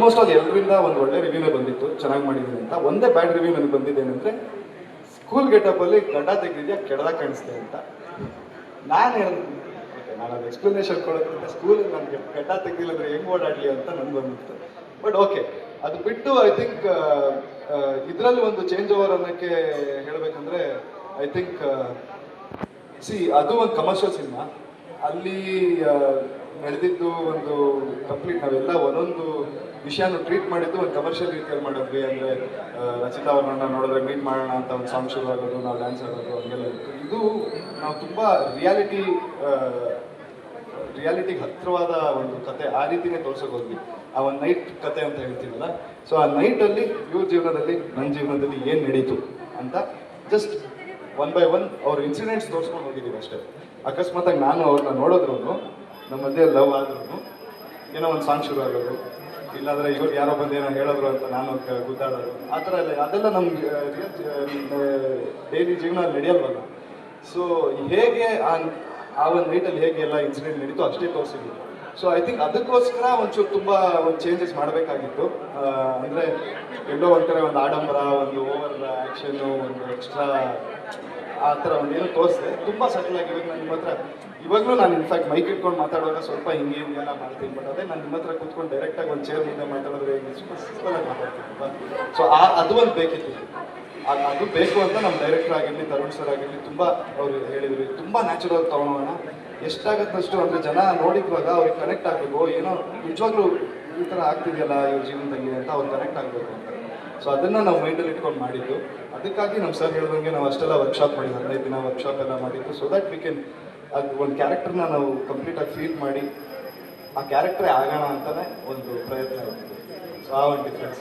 Almost ಅದು ಎಲ್ಲರಿಂದ ಒಂದು ಒಳ್ಳೆ ರಿವ್ಯೂನೇ ಬಂದಿತ್ತು. ಚೆನ್ನಾಗಿ ಮಾಡಿದ್ದೀನಿ ಅಂತ. ಒಂದೇ ಬ್ಯಾಡ್ ರಿವ್ಯೂ ನನಗೆ ಬಂದಿದ್ದೇನೆಂದರೆ ಸ್ಕೂಲ್ ಗೆಟಪ್ಪಲ್ಲಿ ಗಡ್ಡ ತೆಗೆದಿದ್ಯಾ ಕೆಡದ ಕಾಣಿಸ್ತೆ ಅಂತ. ನಾನು ಓಕೆ, ನಾನು ಅದು ಎಕ್ಸ್ಪ್ಲನೇಷನ್ ಕೊಡೋದ್ರಿಂದ ಸ್ಕೂಲ್ ನನಗೆ ಗಡ್ಡ ತೆಗೆದಿಲ್ಲ ಅಂದ್ರೆ ಹೆಂಗ್ ಓಡಾಡಲಿ ಅಂತ ನನಗೆ ಬಂದಿತ್ತು ಬಟ್ ಓಕೆ ಅದು ಬಿಟ್ಟು ಐ ಥಿಂಕ್ ಇದರಲ್ಲಿ ಒಂದು ಚೇಂಜ್ ಓವರ್ ಅನ್ನೋಕ್ಕೆ ಹೇಳಬೇಕಂದ್ರೆ ಐ ಥಿಂಕ್ ಸಿ ಅದು ಒಂದು ಕಮರ್ಷಿಯಲ್ ಸಿನಿಮಾ ಅಲ್ಲಿ ನಡೆದಿದ್ದು ಒಂದು ಕಂಪ್ಲೀಟ್ ನಾವೆಲ್ಲ ಒಂದೊಂದು ವಿಷಯನ ಟ್ರೀಟ್ ಮಾಡಿದ್ದು ಒಂದು ಕಮರ್ಷಿಯಲ್ ರೀತಿಯಲ್ಲಿ ಮಾಡಿದ್ವಿ. ಅಂದರೆ ರಚಿತಾ ಅವ್ರನ್ನ ನೋಡಿದ್ರೆ ಮೀಟ್ ಮಾಡೋಣ ಅಂತ ಒಂದು ಸಾಂಗ್ ಶುರು ಆಗೋದು, ನಾವು ಡ್ಯಾನ್ಸ್ ಆಗೋದು ಹಂಗೆಲ್ಲ ಇತ್ತು. ಇದು ನಾವು ತುಂಬ ರಿಯಾಲಿಟಿ ರಿಯಾಲಿಟಿಗೆ ಹತ್ತಿರವಾದ ಒಂದು ಕತೆ ಆ ರೀತಿನೇ ತೋರ್ಸೋಕೆ ಹೋದ್ವಿ. ಆ ಒಂದು ನೈಟ್ ಕತೆ ಅಂತ ಹೇಳ್ತೀವಲ್ಲ. ಸೊ ಆ ನೈಟಲ್ಲಿ ಇವ್ರ ಜೀವನದಲ್ಲಿ ನನ್ನ ಜೀವನದಲ್ಲಿ ಏನು ನಡೀತು ಅಂತ ಜಸ್ಟ್ ಒನ್ ಬೈ ಒನ್ ಅವ್ರ ಇನ್ಸಿಡೆಂಟ್ಸ್ ತೋರಿಸ್ಕೊಂಡು ಹೋಗಿದ್ದೀವಿ ಅಷ್ಟೇ. ಅಕಸ್ಮಾತಾಗಿ ನಾನು ಅವ್ರನ್ನ ನೋಡಿದ್ರು ನಮ್ಮ ಲವ್ ಆದ್ರೂ ಏನೋ ಒಂದು ಸಾಂಗ್ ಶುರು ಆಗೋದು ಇಲ್ಲಾಂದ್ರೆ ಇವ್ರು ಯಾರೋ ಬಂದು ಏನೋ ಹೇಳಿದ್ರು ಅಂತ ನಾನು ಗುದ್ದಾಡೋದು. ಆ ಥರ ಎಲ್ಲ ಅದೆಲ್ಲ ನಮ್ಗೆ ಡೈಲಿ ಜೀವನ ನಡೆಯಲ್ವಲ್ಲ. ಸೊ ಹೇಗೆ ಆ ಆ ಒಂದು ನೈಟಲ್ಲಿ ಹೇಗೆ ಎಲ್ಲ ಇನ್ಸಿಡೆಂಟ್ ನಡೀತು ಅಷ್ಟೇ ತೋರಿಸಿದ್ವಿ ಸೊ ಐ ಥಿಂಕ್ ಅದಕ್ಕೋಸ್ಕರ ಒಂಚೂರು ತುಂಬ ಒಂದು ಚೇಂಜಸ್ ಮಾಡಬೇಕಾಗಿತ್ತು. ಅಂದರೆ ಎಲ್ಲೋ ಒಂಥರ ಒಂದು ಆಡಂಬರ, ಒಂದು ಓವರ್ ಆ್ಯಕ್ಷನ್ನು ಒಂದು ಎಕ್ಸ್ಟ್ರಾ ಆ ಥರ ಒಂದು ತೋರಿಸಿದೆ. ತುಂಬ ಸಟಲ್ ಆಗಿ ಇವಾಗ ನಾನು ನಿಮ್ಮ ಹತ್ರ ಇವಾಗಲೂ ನಾನು ಇನ್ಫ್ಯಾಕ್ಟ್ ಮೈಕ್ ಇಟ್ಕೊಂಡು ಮಾತಾಡುವಾಗ ಸ್ವಲ್ಪ ಹಿಂಗೆ ಹಿಂಗೆಲ್ಲ ಮಾಡ್ತೀನಿ ಬಟ್ ಅದೇ ನಾನು ನಿಮ್ಮ ಹತ್ರ ಕೂತ್ಕೊಂಡು ಡೈರೆಕ್ಟಾಗಿ ಒಂದು ಚೇರ್ ಮುಂದೆ ಮಾತಾಡಿದ್ರೆ ಹಿಂಗೆ ಮಾತಾಡ್ತೀನಿ ಸೊ ಆ, ಅದು ಒಂದು ಬೇಕಿತ್ತು. ಅದು ಅದು ಬೇಕು ಅಂತ ನಮ್ಮ ಡೈರೆಕ್ಟರ್ ಆಗಿರಲಿ, ತರುಣ್ ಸರ್ ಆಗಿರಲಿ, ತುಂಬ ಅವ್ರು ಹೇಳಿದ್ರು. ತುಂಬ ನ್ಯಾಚುರಲ್ ತೊಗೊಳೋಣ ಎಷ್ಟಾಗತ್ತಷ್ಟು ಅಂದರೆ ಜನ ನೋಡಿದ್ವಾಗ ಅವ್ರಿಗೆ ಕನೆಕ್ಟ್ ಆಗಬೇಕು. ಏನೋ ನಿಜವಾಗ್ಲೂ ಈ ಥರ ಆಗ್ತಿದೆಯಲ್ಲ ಇವ್ರ ಜೀವನದಲ್ಲಿ ಅಂತ ಅವ್ರು ಕನೆಕ್ಟ್ ಆಗಬೇಕು ಅಂತ. ಸೊ ಅದನ್ನು ನಾವು ಮೈಂಡಲ್ಲಿ ಇಟ್ಕೊಂಡು ಮಾಡಿದ್ದು. ಅದಕ್ಕಾಗಿ ನಮ್ಮ ಸರ್ ಹೇಳಿದಂಗೆ ನಾವು ಅಷ್ಟೆಲ್ಲ ವರ್ಕ್ಶಾಪ್ ಮಾಡಿದ್ದು ಹದಿನೈದು ದಿನ ವರ್ಕ್ಶಾಪ್ ಎಲ್ಲ ಮಾಡಿದ್ದು ಸೊ ದಟ್ ವಿ ಕೆನ್ ಅದು ಒಂದು ಕ್ಯಾರೆಕ್ಟರ್ನ ನಾವು ಕಂಪ್ಲೀಟಾಗಿ ಫೀಲ್ ಮಾಡಿ, ಆ ಕ್ಯಾರೆಕ್ಟ್ರೇ ಆಗೋಣ ಅಂತಲೇ ಒಂದು ಪ್ರಯತ್ನ ಇತ್ತು ಸೊ ಆ ಒಂದು ಡಿಫ್ರೆನ್ಸ್